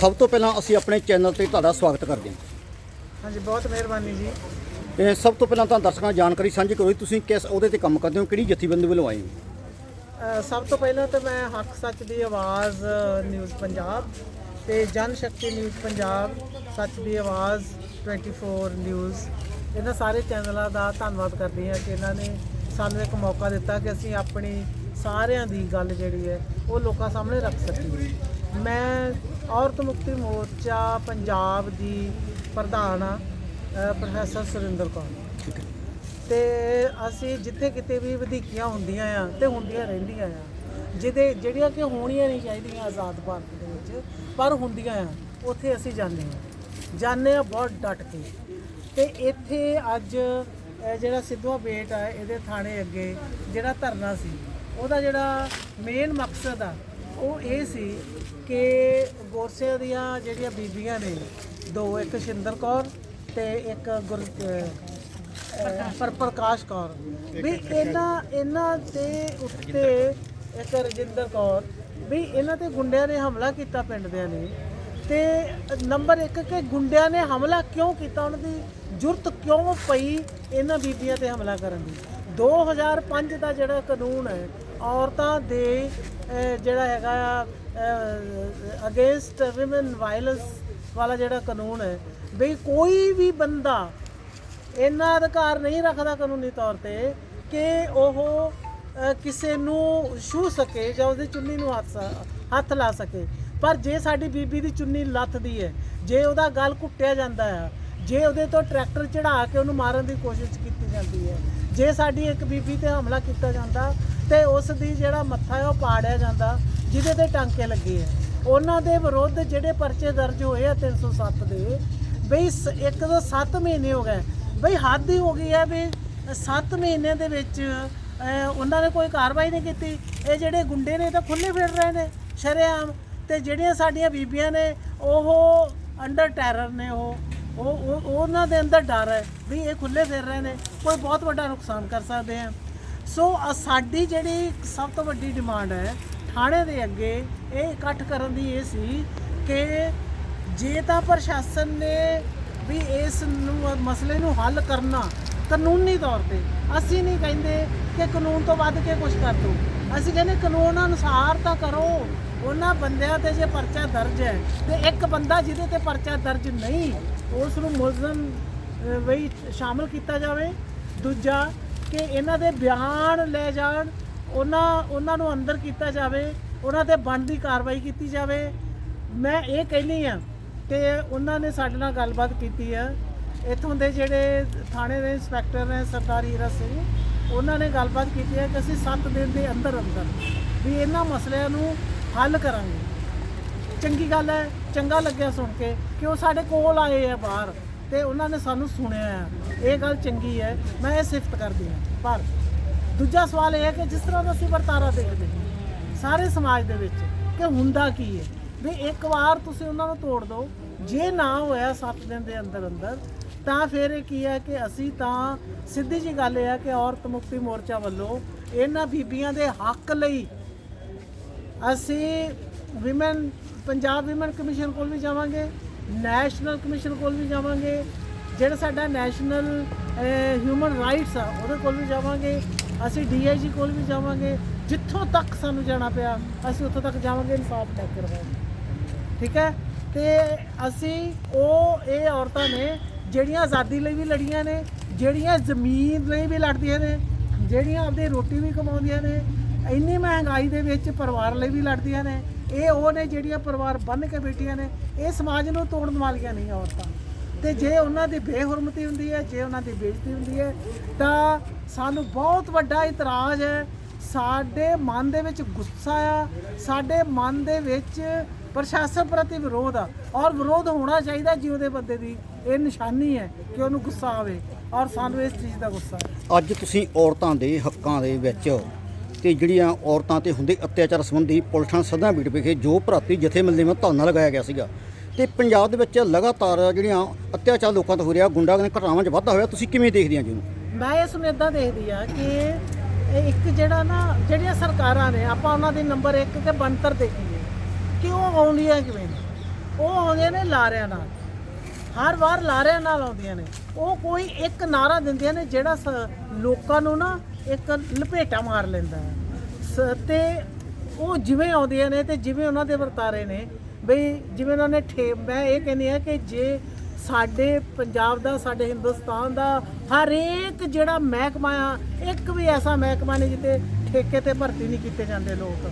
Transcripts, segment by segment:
ਸਭ ਤੋਂ ਪਹਿਲਾਂ ਅਸੀਂ ਆਪਣੇ ਚੈਨਲ ਤੇ ਤੁਹਾਡਾ ਸਵਾਗਤ ਕਰਦੇ ਹਾਂ। ਹਾਂਜੀ ਬਹੁਤ ਮਿਹਰਬਾਨੀ ਜੀ। ਇਹ ਸਭ ਤੋਂ ਪਹਿਲਾਂ ਤਾਂ ਦਰਸ਼ਕਾਂ ਨੂੰ ਜਾਣਕਾਰੀ ਸਾਂਝੀ ਕਰੋ ਜੀ ਤੁਸੀਂ ਕਿਸ ਅਹੁਦੇ ਤੇ ਕੰਮ ਕਰਦੇ ਹੋ ਕਿਹੜੀ ਜਥੇਬੰਦੀ ਵੱਲੋਂ ਆਏ ਹੋ? ਅ, ਸਭ ਤੋਂ ਪਹਿਲਾਂ ਤਾਂ ਮੈਂ ਹੱਕ ਸੱਚ ਦੀ ਆਵਾਜ਼ ਅ, ਨਿਊਜ਼ ਪੰਜਾਬ ਤੇ ਜਨ ਸ਼ਕਤੀ ਨਿਊਜ਼ ਪੰਜਾਬ ਸੱਚ ਦੀ ਆਵਾਜ਼ 24 ਨਿਊਜ਼ ਇਹਨਾਂ ਸਾਰੇ ਚੈਨਲਾਂ ਦਾ ਧੰਨਵਾਦ ਕਰਦੀ ਹਾਂ ਕਿ ਇਹਨਾਂ ਨੇ ਸਾਨੂੰ ਇੱਕ ਮੌਕਾ ਦਿੱਤਾ ਕਿ ਅਸੀਂ ਆਪਣੀ ਸਾਰਿਆਂ ਦੀ ਗੱਲ ਜਿਹੜੀ ਹੈ ਉਹ ਲੋਕਾਂ ਸਾਹਮਣੇ ਰੱਖ ਸਕੀਏ। ਮੈਂ ਔਰਤ ਮੁਕਤੀ ਮੋਰਚਾ ਪੰਜਾਬ ਦੀ ਪ੍ਰਧਾਨ ਆ ਪ੍ਰੋਫੈਸਰ ਸੁਰਿੰਦਰ ਕੌਰ। ਤੇ ਅਸੀਂ ਜਿੱਥੇ ਕਿਤੇ ਵੀ ਵਧੀਕੀਆਂ ਹੁੰਦੀਆਂ ਆ ਤੇ ਹੁੰਦੀਆਂ ਰਹਿੰਦੀਆਂ ਆ ਜਿਹਦੇ ਜਿਹੜੀਆਂ ਕਿ ਹੋਣੀਆਂ ਨਹੀਂ ਚਾਹੀਦੀਆਂ ਆਜ਼ਾਦ ਭਾਰਤ ਦੇ ਵਿੱਚ ਪਰ ਹੁੰਦੀਆਂ ਆ ਉੱਥੇ ਅਸੀਂ ਜਾਂਦੇ ਆ। ਜਾਂਦੇ ਆ ਬਹੁਤ ਡਟ ਕੇ। ਤੇ ਇੱਥੇ ਅੱਜ ਜਿਹੜਾ ਸਿੱਧੂਆ ਬੇਟ ਆ ਇਹਦੇ ਥਾਣੇ ਅੱਗੇ ਜਿਹੜਾ ਧਰਨਾ ਸੀ ਉਹਦਾ ਜਿਹੜਾ ਮੇਨ ਮਕਸਦ ਆ ਉਹ ਇਹ ਸੀ ਕਿ ਗੋਰਸਿਆਂ ਦੀਆਂ ਜਿਹੜੀਆਂ ਬੀਬੀਆਂ ਨੇ, ਦੋ ਇੱਕ ਸ਼ਿੰਦਰ ਕੌਰ ਤੇ ਇੱਕ ਗੁਰ, ਅਹ ਪਰ ਪ੍ਰਕਾਸ਼ ਕੌਰ। ਵੀ ਇਹਨਾਂ ਇਹਨਾਂ ਦੇ ਉੱਤੇ ਇੱਕ ਰਜਿੰਦਰ ਕੌਰ, ਵੀ ਇਹਨਾਂ ਤੇ ਗੁੰਡਿਆਂ ਨੇ ਹਮਲਾ ਕੀਤਾ ਪਿੰਡ ਦਿਆਂ ਨੇ ਤੇ ਨੰਬਰ 1 ਕਿ ਗੁੰਡਿਆਂ ਨੇ ਹਮਲਾ ਕਿਉਂ ਕੀਤਾ? ਉਹਨਾਂ ਦੀ ਜ਼ਰੂਰਤ ਕਿਉਂ ਪਈ ਇਹਨਾਂ ਬੀਬੀਆਂ ਤੇ ਹਮਲਾ ਕਰਨ ਦੀ? 2005 ਦਾ ਜਿਹੜਾ ਕਾਨੂੰਨ ਹੈ ਔਰਤਾਂ ਦੇ ਜਿਹੜਾ ਹੈਗਾ ਅਗੇਂਸਟ ਔਮਨ ਵਾਇਲੈਂਸ ਵਾਲਾ ਜਿਹੜਾ ਕਾਨੂੰਨ ਹੈ ਵੀ ਕੋਈ ਵੀ ਬੰਦਾ ਇੰਨਾ ਅਧਿਕਾਰ ਨਹੀਂ ਰੱਖਦਾ ਕਾਨੂੰਨੀ ਤੌਰ ਤੇ ਕਿ ਉਹ ਕਿਸੇ ਨੂੰ ਛੂ ਸਕੇ ਜਾਂ ਉਹਦੀ ਚੁੰਨੀ ਨੂੰ ਹੱਥ ਸ- ਹੱਥ ਲਾ ਸਕੇ। ਪਰ ਜੇ ਸਾਡੀ ਬੀਬੀ ਦੀ ਚੁੰਨੀ ਲੱਥਦੀ ਹੈ, ਜੇ ਉਹਦਾ ਗਲ ਘੁੱਟਿਆ ਜਾਂਦਾ ਹੈ, ਜੇ ਉਹਦੇ ਤੋਂ ਟਰੈਕਟਰ ਚੜਾ ਕੇ ਉਹਨੂੰ ਮਾਰਨ ਦੀ ਕੋਸ਼ਿਸ਼ ਕੀਤੀ ਜਾਂਦੀ ਹੈ, ਜੇ ਸਾਡੀ ਇੱਕ ਬੀਬੀ ਤੇ ਹਮਲਾ ਕੀਤਾ ਜਾਂਦਾ ਤੇ ਉਸ ਦੀ ਜਿਹੜਾ ਮੱਥਾ ਹੈ ਉਹ ਪਾੜਿਆ ਜਾਂਦਾ, ਜਿਹਦੇ ਤੇ ਟਾਂਕੇ ਲੱਗੇ ਹੈ ਉਹਨਾਂ ਦੇ ਵਿਰੁੱਧ ਜਿਹੜੇ ਪਰਚੇ ਦਰਜ ਹੋਏ ਆ 307 ਦੇ, ਬਈ ਸ- ਇੱਕ ਤੋਂ 7 ਮਹੀਨੇ ਹੋ ਗਏ। ਬਈ ਹੱਦ ਹੀ ਹੋ ਗਈ ਹੈ ਵੀ 7 ਮਹੀਨੇ ਦੇ ਵਿੱਚ ਉਹਨਾਂ ਨੇ ਕੋਈ ਕਾਰਵਾਈ ਨਹੀਂ ਕੀਤੀ। ਇਹ ਜਿਹੜੇ ਗੁੰਡੇ ਨੇ ਤਾਂ ਖੁੱਲੇ ਫਿਰ ਰਹੇ ਨੇ, ਸ਼ਰੇਆਮ। ਤੇ ਜਿਹੜੀਆਂ ਸਾਡੀਆਂ ਬੀਬੀਆਂ ਨੇ, ਉਹ ਅੰਡਰ ਟੈਰਰ ਨੇ ਉਹ। ਉਹ, ਉਹ- ਉਹਨਾਂ ਦੇ ਅੰਦਰ ਡਰ ਹੈ ਵੀ ਇਹ ਖੁੱਲੇ ਫਿਰ ਰਹੇ ਨੇ। ਕੋਈ ਬਹੁਤ ਵੱਡਾ ਨੁਕਸਾਨ ਕਰ ਸਕਦੇ ਆ। ਸੋ ਅ- ਸਾਡੀ ਜਿਹੜੀ ਸਭ ਤੋਂ ਵੱਡੀ ਡਿਮਾਂਡ ਹੈ ਥਾਣੇ ਦੇ ਅੱਗੇ ਇਹ ਇਕੱਠ ਕਰਨ ਦੀ ਇਹ ਸੀ ਕਿ ਜੇ ਤਾਂ ਪ੍ਰਸ਼ਾਸਨ ਨੇ ਵੀ ਇਸ ਨੂੰ ਮਸਲੇ ਨੂੰ ਹੱਲ ਕਰਨਾ ਕਾਨੂੰਨੀ ਤੌਰ ਤੇ ਅਸੀਂ ਨਹੀਂ ਕਹਿੰਦੇ ਕਿ ਕਾਨੂੰਨ ਤੋਂ ਵੱਧ ਕੇ ਕੁਝ ਕਰ ਦੋ। ਅਸੀਂ ਕਹਿੰਦੇ ਕਾਨੂੰਨ ਅਨੁਸਾਰ ਤਾਂ ਕਰੋ। ਉਹਨਾਂ ਬੰਦਿਆਂ ਤੇ ਜੇ ਪਰਚਾ ਦਰਜ ਹੈ ਤੇ ਇੱਕ ਬੰਦਾ ਜਿਹਦੇ ਤੇ ਪਰਚਾ ਦਰਜ ਨਹੀਂ ਉਸ ਨੂੰ ਮੁਲਜ਼ਮ ਅਹ, ਵਈ ਸ਼ਾਮਲ ਕੀਤਾ ਜਾਵੇ। ਦੂਜਾ ਕਿ ਇਹਨਾਂ ਦੇ ਬਿਆਨ ਲੈ ਜਾਣ, ਉਹਨਾਂ ਉਹਨਾਂ ਨੂੰ ਅੰਦਰ ਕੀਤਾ ਜਾਵੇ, ਉਹਨਾਂ ਤੇ ਬਣਦੀ ਕਾਰਵਾਈ ਕੀਤੀ ਜਾਵੇ। ਮੈਂ ਇਹ ਕਹਿੰਦੀ ਆ ਕਿ ਉਹਨਾਂ ਨੇ ਸਾਡੇ ਨਾਲ ਗੱਲਬਾਤ ਕੀਤੀ ਆ। ਇੱਥੋਂ ਦੇ ਜਿਹੜੇ ਥਾਣੇ ਦੇ ਇੰਸਪੈਕਟਰ ਨੇ ਸਰਦਾਰ ਹੀਰਾ ਸਿੰਘ, ਉਹਨਾਂ ਨੇ ਗੱਲਬਾਤ ਕੀਤੀ ਹੈ ਕਿ ਅਸੀਂ 7 ਦਿਨ ਦੇ ਅੰਦਰ ਅੰਦਰ ਵੀ ਇਹਨਾਂ ਮਸਲਿਆਂ ਨੂੰ ਹੱਲ ਕਰਾਂਗੇ। ਚੰਗੀ ਗੱਲ ਹੈ, ਚੰਗਾ ਲੱਗਿਆ ਸੁਣ ਕੇ ਕਿ ਉਹ ਸਾਡੇ ਕੋਲ ਆਏ ਆ ਬਾਹਰ। ਤੇ ਉਹਨਾਂ ਨੇ ਸਾਨੂੰ ਸੁਣਿਆ ਆ। ਇਹ ਗੱਲ ਚੰਗੀ ਹੈ। ਮੈਂ ਇਹ ਸਿਫਤ ਕਰਦੀ ਹਾਂ। ਪਰ ਦੂਜਾ ਸਵਾਲ ਇਹ ਹੈ ਕਿ ਜਿਸ ਤਰ੍ਹਾਂ ਦਾ ਅਸੀਂ ਵਰਤਾਰਾ ਦੇਖਦੇ ਹਾਂ, ਸਾਰੇ ਸਮਾਜ ਦੇ ਵਿੱਚ, ਕਿ ਹੁੰਦਾ ਕੀ ਹੈ? ਵੀ ਇੱਕ ਵਾਰ ਤੁਸੀਂ ਉਹਨਾਂ ਨੂੰ ਤੋੜ ਦਿਓ, ਜੇ ਨਾ ਹੋਇਆ 7 ਦਿਨ ਦੇ ਅੰਦਰ ਅੰਦਰ, ਤਾਂ ਫਿਰ ਇਹ ਕੀ ਹੈ ਕਿ ਅਸੀਂ ਤਾਂ ਸਿੱਧੀ ਜੀ ਗੱਲ ਇਹ ਹੈ ਕਿ ਔਰਤ ਮੁਕਤੀ ਮੋਰਚਾ ਵੱਲੋਂ ਇਹਨਾਂ ਬੀਬੀਆਂ ਦੇ ਹੱਕ ਲਈ ਅਸੀਂ ਵਿਮਨ ਪੰਜਾਬ ਵਿਮਨ ਕਮਿਸ਼ਨ ਕੋਲ ਵੀ ਜਾਵਾਂਗੇ ਨੈਸ਼ਨਲ ਕਮਿਸ਼ਨ ਕੋਲ ਵੀ ਜਾਵਾਂਗੇ। ਜਿਹੜਾ ਸਾਡਾ ਨੈਸ਼ਨਲ ਹਿਊਮਨ ਰਾਈਟਸ ਆ, ਉਹਦੇ ਕੋਲ ਵੀ ਜਾਵਾਂਗੇ। ਅਸੀਂ ਡੀਆਈਜੀ ਕੋਲ ਵੀ ਜਾਵਾਂਗੇ। ਜਿੱਥੋਂ ਤੱਕ ਸਾਨੂੰ ਜਾਣਾ ਪਿਆ, ਅਸੀਂ ਉੱਥੋਂ ਤੱਕ ਜਾਵਾਂਗੇ, ਇਨਸਾਫ ਤੱਕ ਕਰਵਾਵਾਂਗੇ ਠੀਕ ਹੈ? ਤੇ ਅਸੀਂ ਉਹ, ਇਹ ਔਰਤਾਂ ਨੇ, ਜਿਹੜੀਆਂ ਆਜ਼ਾਦੀ ਲਈ ਵੀ ਲੜੀਆਂ ਨੇ, ਜਿਹੜੀਆਂ ਜ਼ਮੀਨ ਲਈ ਵੀ ਲੜਦੀਆਂ ਨੇ, ਜਿਹੜੀਆਂ ਆਪਣੀ ਰੋਟੀ ਵੀ ਕਮਾਉਂਦੀਆਂ ਨੇ, ਇੰਨੀ ਮਹਿੰਗਾਈ ਦੇ ਵਿੱਚ ਪਰਿਵਾਰ ਲਈ ਵੀ ਲੜਦੀਆਂ ਨੇ ਇਹ ਉਹ ਨੇ ਜਿਹੜੀਆਂ ਪਰਿਵਾਰ ਬੰਨ ਕੇ ਬੈਠੀਆਂ ਨੇ, ਇਹ ਸਮਾਜ ਨੂੰ ਤੋੜਨ ਵਾਲੀਆਂ ਨਹੀਂ ਔਰਤਾਂ। ਤੇ ਜੇ ਉਹਨਾਂ ਦੀ ਬੇਹਰਮਤੀ ਹੁੰਦੀ ਹੈ, ਜੇ ਉਹਨਾਂ ਦੀ ਬੇਇੱਜ਼ਤੀ ਹੁੰਦੀ ਹੈ, ਤਾਂ ਸਾਨੂੰ ਬਹੁਤ ਵੱਡਾ ਇਤਰਾਜ਼ ਹੈ, ਸਾਡੇ ਮਨ ਦੇ ਵਿੱਚ ਗੁੱਸਾ ਆ, ਸਾਡੇ ਮਨ ਦੇ ਵਿੱਚ ਪ੍ਰਸ਼ਾਸਨ ਪ੍ਰਤੀ ਵਿਰੋਧ ਆ। ਔਰ ਵਿਰੋਧ ਹੋਣਾ ਚਾਹੀਦਾ ਜਿਉਂ ਦੇ ਬੰਦੇ ਦੀ, ਇਹ ਨਿਸ਼ਾਨੀ ਹੈ ਕਿ ਉਹਨੂੰ ਗੁੱਸਾ ਆਵੇ। ਔਰ ਸਾਨੂੰ ਇਸ ਚੀਜ਼ ਦਾ ਗੁੱਸਾ ਹੈ। ਅੱਜ ਤੁਸੀਂ ਔਰਤਾਂ ਦੇ ਹੱਕਾਂ ਦੇ ਵਿੱਚ ਤੇ ਜਿਹੜੀਆਂ ਔਰਤਾਂ ਤੇ ਹੁੰਦੇ ਅਤਿਆਚਾਰ ਸੰਬੰਧੀ ਪੁਲਿਸਾਂ ਸਦਾ ਬੀਟ ਵਿਖੇ ਜੋ ਭਰਾਤੀ ਜਥੇਬੰਦੀ ਵਿੱਚ ਧਰਨਾ ਲਗਾਇਆ ਗਿਆ ਸੀਗਾ। ਤੇ ਪੰਜਾਬ ਦੇ ਵਿੱਚ ਲਗਾਤਾਰ ਜਿਹੜੀਆਂ ਅਤਿਆਚਾਰ ਲੋਕਾਂ ਤੋਂ ਹੋ ਰਿਹਾ, ਗੁੰਡਾਗਰਦੀ ਘਟਨਾਵਾਂ 'ਚ ਵਾਧਾ ਹੋਇਆ, ਤੁਸੀਂ ਕਿਵੇਂ ਦੇਖਦੇ ਆ ਜੀ ਮੈਂ ਇਸ ਨੂੰ ਇਦਾਂ ਦੇਖਦੀ ਆ ਕਿ ਇੱਕ ਜਿਹੜਾ ਨਾ, ਜਿਹੜੀਆਂ ਸਰਕਾਰਾਂ ਨੇ, ਆਪਾਂ ਉਹਨਾਂ ਦੀ ਨੰਬਰ 1 ਤੇ ਬਣਤਰ ਦੇਖੀਏ। ਕਿ ਉਹ ਆਉਂਦੀਆਂ ਕਿਵੇਂ ਉਹ ਆਉਂਦੇ ਨੇ ਲਾਰਿਆਂ ਨਾਲ। ਹਰ ਵਾਰ ਲਾਰਿਆਂ ਨਾਲ ਆਉਂਦੀਆਂ ਨੇ। ਉਹ ਕੋਈ ਇੱਕ ਨਾਰਾ ਦਿੰਦੀਆਂ ਨੇ ਜਿਹੜਾ ਲੋਕਾਂ ਨੂੰ ਨਾ ਇੱਕ ਲਪੇਟਾ ਮਾਰ ਲੈਂਦਾ ਹੈ। ਸ- ਤੇ ਉਹ ਜਿਵੇਂ ਆਉਂਦੀਆਂ ਨੇ ਤੇ ਜਿਵੇਂ ਉਹਨਾਂ ਦੇ ਵਰਤਾਰੇ ਨੇ, ਬਈ ਜਿਵੇਂ ਉਹਨਾਂ ਨੇ ਠੇ, ਮੈਂ ਇਹ ਕਹਿੰਦੀ ਆ ਕਿ ਜੇ ਸਾਡੇ ਪੰਜਾਬ ਦਾ, ਸਾਡੇ ਹਿੰਦੁਸਤਾਨ ਦਾ ਹਰੇਕ ਜਿਹੜਾ ਮਹਿਕਮਾ ਆ, ਇੱਕ ਵੀ ਐਸਾ ਮਹਿਕਮਾ ਨਹੀਂ ਜਿੱਤੇ ਠੇਕੇ ਤੇ ਭਰਤੀ ਨਹੀਂ ਕੀਤੇ ਜਾਂਦੇ ਲੋਕ।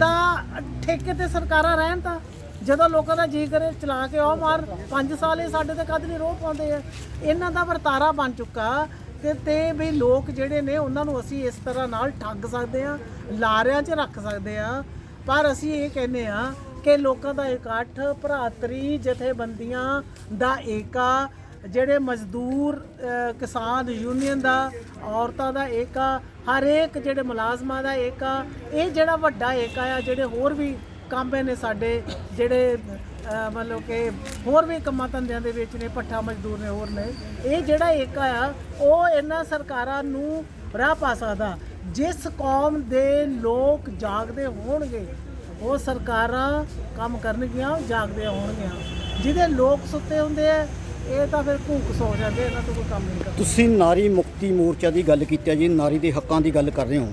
ਤਾਂ ਠੇਕੇ ਤੇ ਸਰਕਾਰਾਂ ਰਹਿਣ ਤਾਂ, ਜਦੋਂ ਲੋਕਾਂ ਦਾ ਜੀ ਕਰੇ ਚਲਾ ਕੇ ਆਓ ਮਾਰ 5 ਸਾਲ ਇਹ ਸਾਡੇ ਤੇ ਕਦ ਨਹੀਂ ਰੋਹ ਪਾਉਂਦੇ ਆ। ਇਹਨਾਂ ਦਾ ਵਰਤਾਰਾ ਬਣ ਚੁੱਕਾ। ਕਿ ਤੇ ਵੀ ਲੋਕ ਜਿਹੜੇ ਨੇ, ਉਹਨਾਂ ਨੂੰ ਅਸੀਂ ਇਸ ਤਰ੍ਹਾਂ ਨਾਲ ਠੱਗ ਸਕਦੇ ਆ ਲਾਰਿਆਂ 'ਚ ਰੱਖ ਸਕਦੇ ਆ ਪਰ ਅਸੀਂ ਇਹ ਕਹਿੰਦੇ ਆ ਕਿ ਲੋਕਾਂ ਦਾ ਇਕੱਠ, ਭਰਾਤਰੀ, ਜਥੇਬੰਦੀਆਂ ਦਾ ਏਕਾ, ਜਿਹੜੇ ਮਜ਼ਦੂਰ ਕਿਸਾਨ ਯੂਨੀਅਨ ਦਾ, ਔਰਤਾਂ ਦਾ ਏਕਾ, ਹਰੇਕ ਜਿਹੜੇ ਮੁਲਾਜ਼ਮਾਂ ਦਾ ਏਕਾ, ਇਹ ਜਿਹੜਾ ਵੱਡਾ ਏਕਾ ਆ, ਜਿਹੜੇ ਹੋਰ ਵੀ ਕਾਂਬੇ ਨੇ ਸਾਡੇ, ਜਿਹੜੇ ਮਤਲਬ ਕਿ ਹੋਰ ਵੀ ਕੰਮਾਂ ਧੰਦਿਆਂ ਦੇ ਵਿੱਚ ਨੇ ਪੱਠਾ ਮਜ਼ਦੂਰ ਨੇ ਹੋਰ ਨੇ। ਇਹ ਜਿਹੜਾ ਏਕਾ ਆ, ਉਹ ਇਹਨਾਂ ਸਰਕਾਰਾਂ ਨੂੰ ਰਾਹ ਪਾ ਸਕਦਾ। ਜਿਸ ਕੌਮ ਦੇ ਲੋਕ ਜਾਗਦੇ ਹੋਣਗੇ, ਉਹ ਸਰਕਾਰਾਂ ਕੰਮ ਕਰਨਗੀਆਂ, ਜਾਗਦੇ ਹੋਣਗੀਆਂ। ਜਿਹਦੇ ਲੋਕ ਸੁੱਤੇ ਹੁੰਦੇ ਆ, ਇਹ ਤਾਂ ਫਿਰ ਭੂਕ ਸੌ ਜਾਂਦੇ ਇਹਨਾਂ ਤੋਂ ਕੋਈ ਕੰਮ ਨਹੀਂ ਕਰਦਾ। ਤੁਸੀਂ ਨਾਰੀ ਮੁਕਤੀ ਮੋਰਚਾ ਦੀ ਗੱਲ ਕੀਤੀ ਹੈ ਜੀ, ਨਾਰੀ ਦੇ ਹੱਕਾਂ ਦੀ ਗੱਲ ਕਰ ਰਹੇ ਹੋ।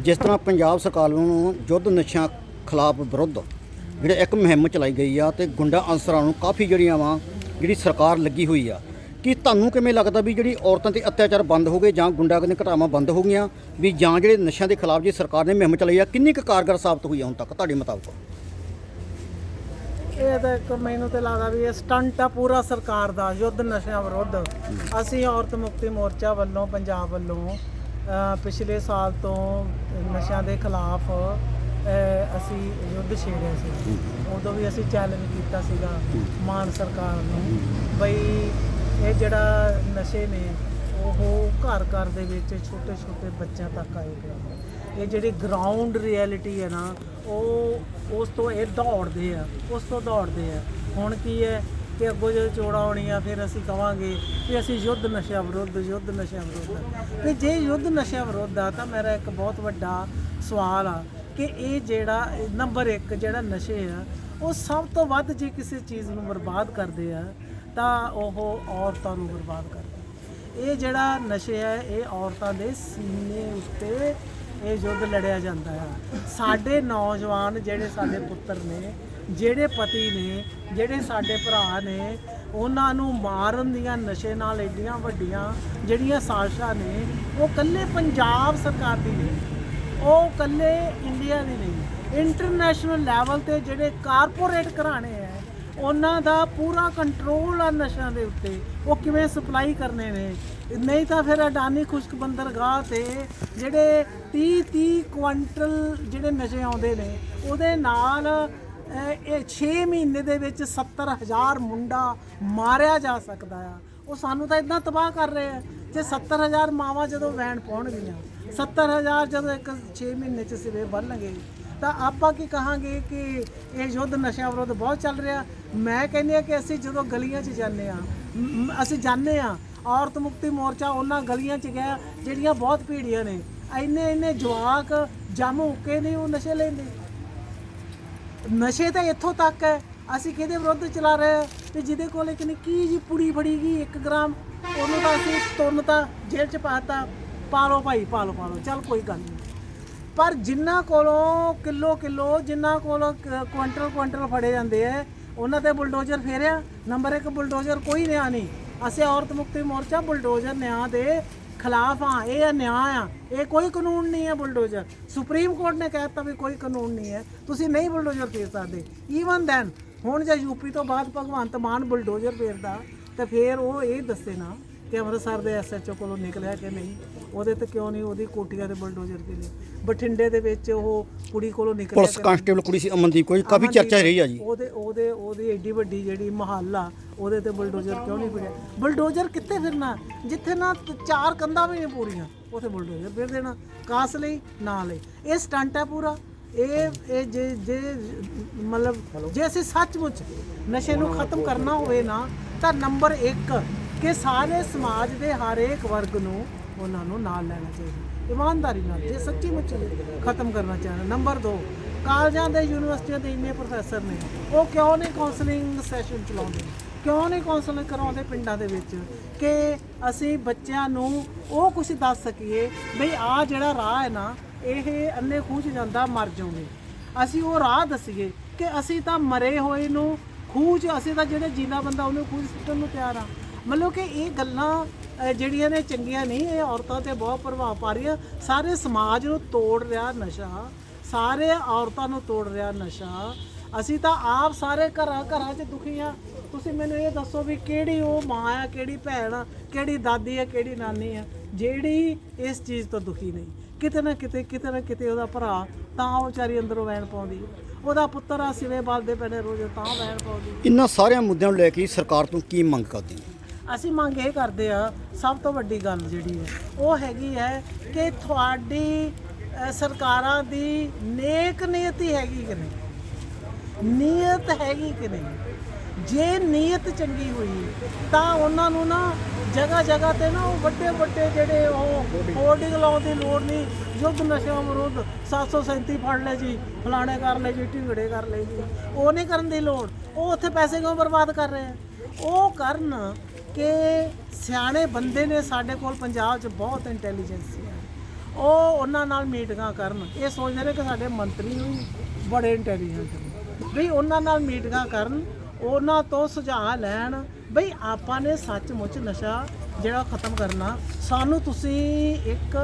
ਜਿਸ ਤਰ੍ਹਾਂ ਪੰਜਾਬ ਸਰਕਾਰ ਵੱਲੋਂ ਯੁੱਧ ਨਸ਼ਿਆਂ ਖਿਲਾਫ ਵਿਰੁੱਧ ਜਿਹੜੇ ਇੱਕ ਮੁਹਿੰਮ ਚਲਾਈ ਗਈ ਆ ਤੇ ਗੁੰਡਾ ਅਨਸਰਾਂ ਨੂੰ ਕਾਫੀ ਜਿਹੜੀਆਂ ਵਾ, ਜਿਹੜੀ ਸਰਕਾਰ ਲੱਗੀ ਹੋਈ ਆ। ਕਿ ਤੁਹਾਨੂੰ ਕਿਵੇਂ ਲੱਗਦਾ ਵੀ ਜਿਹੜੀ ਔਰਤਾਂ ਤੇ ਅਤਿਆਚਾਰ ਬੰਦ ਹੋ ਗਏ ਜਾਂ ਗੁੰਡਾਗਰਦੀ ਘਟਾਵਾਂ ਬੰਦ ਹੋ ਗਈਆਂ, ਵੀ ਜਾਂ ਜਿਹੜੇ ਨਸ਼ਿਆਂ ਦੇ ਖਿਲਾਫ ਜੀ ਸਰਕਾਰ ਨੇ ਮੁਹਿੰਮ ਚਲਾਈ ਆ, ਕਿੰਨੀ ਕੁ ਕਾਰਗਰ ਸਾਬਤ ਹੋਈ ਆ ਹੁਣ ਤੱਕ ਤੁਹਾਡੇ ਮੁਤਾਬਕ? ਇਹ ਤਾਂ ਇੱਕ ਮੈਨੂੰ ਤੇ ਲੱਗਦਾ ਵੀ ਇਹ ਸਟੰਟ ਆ ਪੂਰਾ ਸਰਕਾਰ ਦਾ, ਯੁੱਧ ਨਸ਼ਿਆਂ ਵਿਰੁੱਧ। ਅਸੀਂ ਔਰਤ ਮੁਕਤੀ ਮੋਰਚਾ ਵੱਲੋਂ, ਪੰਜਾਬ ਵੱਲੋਂ ਪਿਛਲੇ ਸਾਲ ਤੋਂ ਨਸ਼ਿਆਂ ਦੇ ਖਿਲਾਫ ਅ, ਅਸੀਂ ਯੁੱਧ ਛੇੜਿਆ ਸੀ। ਉਦੋਂ ਵੀ ਅਸੀਂ ਚੈਲੰਜ ਕੀਤਾ ਸੀਗਾ ਮਾਨ ਸਰਕਾਰ ਨੂੰ ਬਈ ਇਹ ਜਿਹੜਾ ਨਸ਼ੇ ਨੇ ਉਹ ਘਰ ਘਰ ਦੇ ਵਿੱਚ ਛੋਟੇ ਛੋਟੇ ਬੱਚਿਆਂ ਤੱਕ ਆਏ ਪਏ ਨੇ। ਇਹ ਜਿਹੜੀ ਗਰਾਊਂਡ ਰਿਐਲਿਟੀ ਹੈ ਨਾ ਉਹ ਉਸ ਤੋਂ ਇਹ ਦੌੜਦੇ ਆ ਉਸ ਤੋਂ ਦੌੜਦੇ ਆ। ਹੁਣ ਕੀ ਹੈ ਕਿ ਅੱਗੋਂ ਜੇ ਚੋੜਾ ਹੋਣੀ ਆ ਫਿਰ ਅਸੀਂ ਕਵਾਂਗੇ ਕਿ ਅਸੀਂ ਯੁੱਧ ਨਸ਼ਿਆਂ ਵਿਰੁੱਧ ਯੁੱਧ ਨਸ਼ਿਆਂ ਵਿਰੁੱਧ। ਤੇ ਜੇ ਯੁੱਧ ਨਸ਼ਿਆਂ ਵਿਰੁੱਧ ਆ ਤਾਂ ਮੇਰਾ ਇੱਕ ਬਹੁਤ ਵੱਡਾ ਸਵਾਲ ਆ ਕਿ ਇਹ ਜਿਹੜਾ ਨੰਬਰ 1 ਜਿਹੜਾ ਨਸ਼ੇ ਆ, ਉਹ ਸਭ ਤੋਂ ਵੱਧ ਜੇ ਕਿਸੇ ਚੀਜ਼ ਨੂੰ ਬਰਬਾਦ ਕਰਦੇ ਆ, ਤਾਂ ਉਹ ਔਰਤਾਂ ਨੂੰ ਬਰਬਾਦ ਕਰਦੇ ਇਹ ਜਿਹੜਾ ਨਸ਼ੇ ਹੈ ਇਹ ਔਰਤਾਂ ਦੇ ਸੀਨੇ ਉੱਤੇ ਇਹ ਯੁੱਧ ਲੜਿਆ ਜਾਂਦਾ ਹੈ ਸਾਡੇ ਨੌਜਵਾਨ ਜਿਹੜੇ ਸਾਡੇ ਪੁੱਤਰ ਨੇ, ਜਿਹੜੇ ਪਤੀ ਨੇ, ਜਿਹੜੇ ਸਾਡੇ ਭਰਾ ਨੇ, ਉਹਨਾਂ ਨੂੰ ਮਾਰਨ ਦੀਆਂ ਨਸ਼ੇ ਨਾਲ ਏਡੀਆਂ ਵੱਡੀਆਂ ਜਿਹੜੀਆਂ ਸਾਜ਼ਿਸ਼ਾਂ ਨੇ, ਉਹ ਕੱਲੇ ਪੰਜਾਬ ਸਰਕਾਰ ਦੀ ਨਹੀਂ। ਉਹ ਇਕੱਲੇ ਇੰਡੀਆ ਦੀ ਨਹੀਂ ਇੰਟਰਨੈਸ਼ਨਲ ਲੈਵਲ ਤੇ ਜਿਹੜੇ ਕਾਰਪੋਰੇਟ ਘਰਾਣੇ ਹੈ ਉਹਨਾਂ ਦਾ ਪੂਰਾ ਕੰਟਰੋਲ ਆ ਨਸ਼ਿਆਂ ਦੇ ਉੱਤੇ, ਉਹ ਕਿਵੇਂ ਸਪਲਾਈ ਕਰਨੇ ਨੇ? ਨਹੀਂ ਤਾਂ ਫਿਰ ਅਡਾਨੀ ਖੁਸ਼ਕ ਬੰਦਰਗਾਹ ਤੇ ਜਿਹੜੇ 30 30 ਕੁਇੰਟਲ ਜਿਹੜੇ ਨਸ਼ੇ ਆਉਂਦੇ ਨੇ, ਉਹਦੇ ਨਾਲ ਇਹ 6 ਮਹੀਨੇ ਦੇ ਵਿੱਚ 70000 ਮੁੰਡਾ ਮਾਰਿਆ ਜਾ ਸਕਦਾ ਆ। ਉਹ ਸਾਨੂੰ ਤਾਂ ਇਦਾਂ ਤਬਾਹ ਕਰ ਰਹੇ ਆ, ਜੇ 70000 ਮਾਵਾਂ ਜਦੋਂ ਵੈਣ ਪਾਉਣਗੀਆਂ 70000 ਜਦੋਂ ਇੱਕ 6 ਮਹੀਨੇ ਚ ਸਿਰੇ ਬੰਨਣਗੇ, ਤਾਂ ਆਪਾਂ ਕੀ ਕਹਾਂਗੇ ਕਿ ਇਹ ਯੁੱਧ ਨਸ਼ਿਆਂ ਵਿਰੁੱਧ ਬਹੁਤ ਚੱਲ ਰਿਹਾ। ਮੈਂ ਕਹਿੰਦੀ ਆ ਕਿ ਅਸੀਂ ਜਦੋਂ ਗਲੀਆਂ 'ਚ ਜਾਂਦੇ ਆ ਅਸੀਂ ਜਾਂਦੇ ਆ ਔਰਤ ਮੁਕਤੀ ਮੋਰਚਾ ਉਹਨਾਂ ਗਲੀਆਂ 'ਚ ਗਿਆ, ਜਿਹੜੀਆਂ ਬਹੁਤ ਭੀੜੀਆਂ ਨੇ। ਇੰਨੇ ਇੰਨੇ ਜਵਾਕ ਜੰਮ ਉੱਕੇ ਨੇ ਉਹ ਨਸ਼ੇ ਲੈਂਦੇ। ਨਸ਼ੇ ਤਾਂ ਇੱਥੋਂ ਤੱਕ ਹੈ, ਅਸੀਂ ਕਿਹਦੇ ਵਿਰੁੱਧ ਚਲਾ ਰਹੇ ਹਾਂ? ਤੇ ਜਿਹਦੇ ਕੋਲ ਇੱਕ ਨਿੱਕੀ ਜੀ ਪੁੜੀ ਫੜੀ ਗਈ 1 ਗ੍ਰਾਮ, ਉਹਨੂੰ ਤਾਂ ਅਸੀਂ ਤੁੰਨਤਾ ਜੇਲ੍ਹ 'ਚ ਪਾਤਾ ਪਾ ਲਓ ਭਾਈ, ਪਾ ਲਓ ਪਾ ਲਓ। ਚੱਲ ਕੋਈ ਗੱਲ ਨਹੀਂ। ਪਰ ਜਿਨ੍ਹਾਂ ਕੋਲੋਂ ਕਿਲੋ ਕਿਲੋ ਜਿਨ੍ਹਾਂ ਕੋਲੋਂ ਕ- ਕੁਇੰਟਲ ਕੁਆਂਟਲ ਫੜੇ ਜਾਂਦੇ ਆ ਉਹਨਾਂ ਤੇ ਬੁਲਡੋਜ਼ਰ ਫੇਰਿਆ। ਨੰਬਰ 1 ਬੁਲਡੋਜ਼ਰ ਕੋਈ ਨਿਆਂ ਨਹੀਂ। ਅਸੀਂ ਔਰਤ ਮੁਕਤੀ ਮੋਰਚਾ ਬੁਲਡੋਜ਼ਰ ਨਿਆਂ ਦੇ ਖਿਲਾਫ ਆ ਇਹ ਨਿਆਂ ਆ। ਇਹ ਕੋਈ ਕਾਨੂੰਨ ਨਹੀਂ ਹੈ ਬੁਲਡੋਜ਼ਰ। ਸੁਪਰੀਮ ਕੋਰਟ ਨੇ ਕਹਿ ਦਿੱਤਾ ਵੀ ਕੋਈ ਕਾਨੂੰਨ ਨਹੀਂ ਹੈ ਤੁਸੀਂ ਨਹੀਂ ਬੁਲਡੋਜ਼ਰ ਫੇਰ ਸਕਦੇ। ਈਵਨ ਦੈਨ ਹੁਣ ਜੇ ਯੂਪੀ ਤੋਂ ਬਾਅਦ ਭਗਵੰਤ ਮਾਨ ਬੁਲਡੋਜ਼ਰ ਫੇਰਦਾ, ਤਾਂ ਫਿਰ ਉਹ ਇਹ ਦੱਸੇ ਨਾ ਕਿ ਅੰਮ੍ਰਿਤਸਰ ਦੇ ਐਸਐਚਓ ਕੋਲੋਂ ਨਿਕਲਿਆ ਕਿ ਨਹੀਂ ਉਹਦੇ ਤੇ ਕਿਉਂ ਨਹੀਂ ਉਹਦੀ ਕੋਟੀਆਂ ਦੇ ਬੁਲਡੋਜ਼ਰ ਦੇ ਲਈ ਬਠਿੰਡੇ ਦੇ ਵਿੱਚ ਉਹ ਕੁੜੀ ਕੋਲੋਂ ਨਿਕਲਿਆ ਪੁਲਿਸ ਕਾਂਸਟੇਬਲ ਕੁੜੀ ਸੀ ਅਮਨਦੀਪ ਕੋਈ ਕਾਫੀ ਚਰਚਾ ਰਹੀ ਆ ਜੀ। ਉਹਦੇ ਉਹਦੇ ਉਹਦੀ ਏਡੀ ਵੱਡੀ ਜਿਹੜੀ ਮਹੱਲਾ ਉਹਦੇ ਤੇ ਬੁਲਡੋਜ਼ਰ ਕਿਉਂ ਨਹੀਂ ਫਿਰਿਆ? ਬੁਲਡੋਜ਼ਰ ਕਿੱਥੇ ਫਿਰਨਾ? ਜਿੱਥੇ ਨਾ ਤ- ਚਾਰ ਕੰਧਾਂ ਵੀ ਨਹੀਂ ਪੂਰੀਆਂ ਉੱਥੇ ਬੁਲਡੋਜ਼ਰ ਫਿਰ ਦੇਣਾ। ਕਾਸ ਲਈ ਨਾ ਲਈ। ਇਹ ਸਟੰਟ ਹੈ ਪੂਰਾ। ਇਹ ਇਹ ਜੇ ਜੇ ਮਤਲਬ ਜੇ ਅਸੀਂ ਸੱਚਮੁੱਚ ਨਸ਼ੇ ਨੂੰ ਖਤਮ ਕਰਨਾ ਹੋਵੇ ਨਾ ਤਾਂ ਨੰਬਰ 1 ਕਿ ਸਾਰੇ ਸਮਾਜ ਦੇ ਹਰੇਕ ਵਰਗ ਨੂੰ ਉਹਨਾਂ ਨੂੰ ਨਾਲ ਲੈਣਾ ਚਾਹੀਦਾ। ਇਮਾਨਦਾਰੀ ਨਾਲ, ਜੇ ਸੱਚੀ ਮੁੱਚੀ ਖਤਮ ਕਰਨਾ ਚਾਹਣਾ ਨੰਬਰ 2 ਕਾਲਜਾਂ ਦੇ ਯੂਨੀਵਰਸਿਟੀਆਂ ਦੇ ਇੰਨੇ ਪ੍ਰੋਫੈਸਰ ਨੇ, ਉਹ ਕਿਉਂ ਨਹੀਂ ਕਾਉਂਸਲਿੰਗ ਸੈਸ਼ਨ ਚਲਾਉਂਦੇ? ਕਿਉਂ ਨਹੀਂ ਕਾਉਂਸਲਿੰਗ ਕਰਾਉਂਦੇ ਪਿੰਡਾਂ ਦੇ ਵਿੱਚ? ਕਿ ਅਸੀਂ ਬੱਚਿਆਂ ਨੂੰ ਉਹ ਕੁਝ ਦੱਸ ਸਕੀਏ, ਬਈ ਆ ਜਿਹੜਾ ਰਾਹ ਹੈ ਨਾ, ਇਹ ਅੰਨੇ ਖੂਹ ਜਾਂਦਾ, ਮਰ ਜਾਓਗੇ ਅਸੀਂ ਉਹ ਰਾਹ ਦੱਸੀਏ ਕਿ ਅਸੀਂ ਤਾਂ ਮਰੇ ਹੋਏ ਨੂੰ ਖੂਹ 'ਚ, ਅਸੀਂ ਤਾਂ ਜਿਹੜੇ ਜੀਣਾ ਬੰਦਾ ਉਹਨੂੰ ਖੂਹ 'ਚ ਨੂੰ ਤਿਆਰ ਆ। ਮਤਲਬ ਕਿ ਇਹ ਗੱਲਾਂ ਜਿਹੜੀਆਂ ਨੇ ਚੰਗੀਆਂ ਨਹੀਂ, ਇਹ ਔਰਤਾਂ ਤੇ ਬਹੁਤ ਪ੍ਰਭਾਵ ਪਾ ਰਹੀਆਂ। ਸਾਰੇ ਸਮਾਜ ਨੂੰ ਤੋੜ ਰਿਹਾ ਨਸ਼ਾ, ਸਾਰੇ ਔਰਤਾਂ ਨੂੰ ਤੋੜ ਰਿਹਾ ਨਸ਼ਾ। ਅਸੀਂ ਤਾਂ ਆਪ ਸਾਰੇ ਘਰਾਂ ਘਰਾਂ 'ਚ ਦੁਖੀ ਆ ਤੁਸੀਂ ਮੈਨੂੰ ਇਹ ਦੱਸੋ ਵੀ ਕਿਹੜੀ ਉਹ ਮਾਂ ਆ, ਕਿਹੜੀ ਭੈਣ ਆ, ਕਿਹੜੀ ਦਾਦੀ ਆ, ਕਿਹੜੀ ਨਾਨੀ ਆ, ਜਿਹੜੀ ਇਸ ਚੀਜ਼ ਤੋਂ ਦੁਖੀ ਨਹੀਂ। ਕਿਤੇ ਨਾ ਕਿਤੇ ਕਿਤੇ ਨਾ ਕਿਤੇ ਉਹਦਾ ਭਰਾ ਤਾਂ ਉਹ ਵਿਚਾਰੀ ਅੰਦਰੋਂ ਵੈਣ ਪਾਉਂਦੀ ਉਹਦਾ ਪੁੱਤਰ ਆ, ਸਿਵੇਂ ਬਲਦੇ ਪੈਣੇ ਰੋਜ਼, ਤਾਂ ਵੈਣ ਪਾਉਂਦੀ ਇਹਨਾਂ ਸਾਰਿਆਂ ਮੁੱਦਿਆਂ ਨੂੰ ਲੈ ਕੇ ਸਰਕਾਰ ਤੋਂ ਕੀ ਮੰਗ ਕਰਦੀ ਹੋ? ਅਸੀਂ ਮੰਗ ਇਹ ਕਰਦੇ ਆ ਸਭ ਤੋਂ ਵੱਡੀ ਗੱਲ ਜਿਹੜੀ ਹੈ, ਉਹ ਹੈਗੀ ਹੈ ਕਿ ਤੁਹਾਡੀ ਸਰਕਾਰਾਂ ਦੀ ਨੇਕ ਨੀਅਤੀ ਹੈਗੀ ਕਿ ਨਹੀਂ? ਨੀਅਤ ਹੈਗੀ ਕਿ ਨਹੀਂ? ਜੇ ਨੀਅਤ ਚੰਗੀ ਹੋਈ, ਤਾਂ ਉਹਨਾਂ ਨੂੰ ਨਾ ਜਗ੍ਹਾ ਜਗ੍ਹਾ ਤੇ ਨਾ ਉਹ ਵੱਡੇ ਵੱਡੇ ਜਿਹੜੇ ਉਹ ਹੋਰਡਿੰਗ ਲਾਉਣ ਦੀ ਲੋੜ ਨਹੀਂ। ਯੁੱਧ ਨਸ਼ਿਆਂ ਵਿਰੁੱਧ 737 ਫੜ ਲੈ ਜੀ, ਫਲਾਣੇ ਕਰ ਲੈ ਜੀ, ਢਿੰਗੜੇ ਕਰ ਲੈ ਜੀ। ਉਹ ਨਹੀਂ ਕਰਨ ਦੀ ਲੋੜ। ਉਹ ਉੱਥੇ ਪੈਸੇ ਕਿਉਂ ਬਰਬਾਦ ਕਰ ਰਹੇ ਆ? ਉਹ ਕਰਨ ਕਿ ਸਿਆਣੇ ਬੰਦੇ ਨੇ ਸਾਡੇ ਕੋਲ ਪੰਜਾਬ 'ਚ ਬਹੁਤ ਇੰਟੈਲੀਜੈਂਸੀ ਹੈ ਉਹ ਉਹਨਾਂ ਨਾਲ ਮੀਟਿੰਗਾਂ ਕਰਨ। ਇਹ ਸੋਚਦੇ ਨੇ ਕਿ ਸਾਡੇ ਮੰਤਰੀ ਵੀ ਬੜੇ ਇੰਟੈਲੀਜੈਂਟ ਨੇ। ਵੀ ਉਹਨਾਂ ਨਾਲ ਮੀਟਿੰਗਾਂ ਕਰਨ, ਉਹਨਾਂ ਤੋਂ ਸੁਝਾਅ ਲੈਣ। ਬਈ ਆਪਾਂ ਨੇ ਸੱਚਮੁੱਚ ਨਸ਼ਾ ਜਿਹੜਾ ਖਤਮ ਕਰਨਾ, ਸਾਨੂੰ ਤੁਸੀਂ ਇੱਕ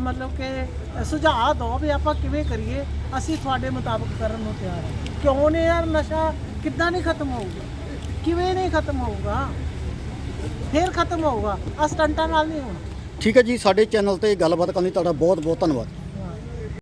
ਮਤਲਬ ਕਿ ਸੁਝਾਅ ਦਿਓ ਵੀ ਆਪਾਂ ਕਿਵੇਂ ਕਰੀਏ। ਅਸੀਂ ਤੁਹਾਡੇ ਮੁਤਾਬਕ ਕਰਨ ਨੂੰ ਤਿਆਰ ਹਾਂ। ਕਿਉਂ ਨੇ ਯਾਰ ਨਸ਼ਾ ਕਿੱਦਾਂ ਨਹੀਂ ਖਤਮ ਹੋਊਗਾ? ਕਿਵੇਂ ਨਹੀਂ ਖਤਮ ਹੋਊਗਾ? ਫੇਰ ਖਤਮ ਹੋਊਗਾ। ਆ ਸਟੰਟਾਂ ਨਾਲ ਨਹੀਂ ਹੋਣਾ। ਠੀਕ ਹੈ ਜੀ, ਸਾਡੇ ਚੈਨਲ ਤੇ ਗੱਲਬਾਤ ਕਰਨ ਲਈ ਤੁਹਾਡਾ ਬਹੁਤ ਬਹੁਤ ਧੰਨਵਾਦ।